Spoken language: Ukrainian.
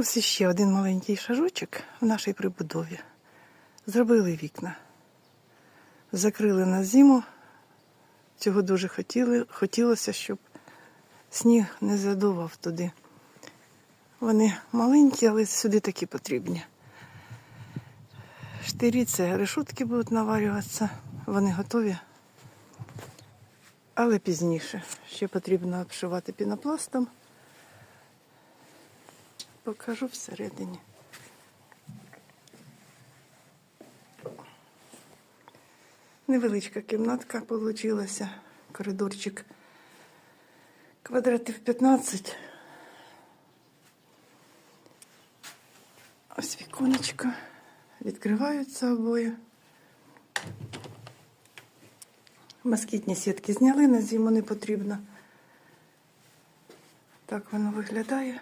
Ось іще один маленький шажочок в нашій прибудові. Зробили вікна. Закрили на зиму. Цього дуже хотіли, хотілося, щоб сніг не задував туди. Вони маленькі, але сюди такі потрібні. Штирі це решутки будуть наварюватися. Вони готові. Але пізніше. Ще потрібно обшивати пінопластом. Покажу всередині. Невеличка кімнатка получилася. Коридорчик квадратів 15. Ось віконечко. Відкриваються обоє. Москітні сітки зняли, на зиму не потрібно. Так воно виглядає.